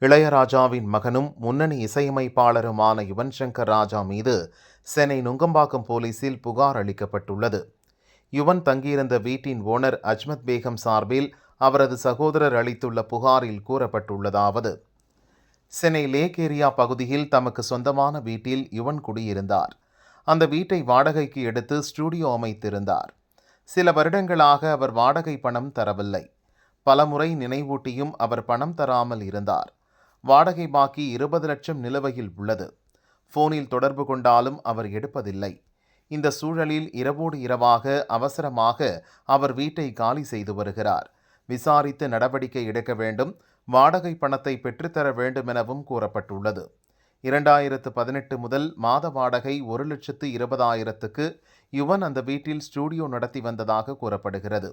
இளையராஜாவின் மகனும் முன்னணி இசையமைப்பாளருமான யுவன் சங்கர் ராஜா மீது சென்னை நுங்கம்பாக்கம் போலீசில் புகார் அளிக்கப்பட்டுள்ளது. யுவன் தங்கியிருந்த வீட்டின் ஓனர் அஜ்மத் பேகம் சார்பில் அவரது சகோதரர் அளித்துள்ள புகாரில் கூறப்பட்டுள்ளதாவது. சென்னை லேக் ஏரியா பகுதியில் தமக்கு சொந்தமான வீட்டில் யுவன் குடியிருந்தார். அந்த வீட்டை வாடகைக்கு எடுத்து ஸ்டுடியோ அமைத்திருந்தார். சில வருடங்களாக அவர் வாடகை பணம் தரவில்லை. பலமுறை நினைவூட்டியும் அவர் பணம் தராமல் இருந்தார். வாடகை பாக்கி இருபது லட்சம் நிலுவையில் உள்ளது. போனில் தொடர்பு கொண்டாலும் அவர் எடுப்பதில்லை. இந்த சூழலில் இரவோடு இரவாக அவசரமாக அவர் வீட்டை காலி செய்து வருகிறார். விசாரித்து நடவடிக்கை எடுக்க வேண்டும். வாடகை பணத்தை பெற்றுத்தர வேண்டும் எனவும் கூறப்பட்டுள்ளது. இரண்டாயிரத்து பதினெட்டு முதல் மாத வாடகை ஒரு லட்சத்து இருபதாயிரத்துக்கு யுவன் அந்த வீட்டில் ஸ்டூடியோ நடத்தி வந்ததாக கூறப்படுகிறது.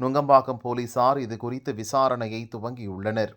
நுங்கம்பாக்கம் போலீசார் இது குறித்து விசாரணையை துவங்கியுள்ளனர்.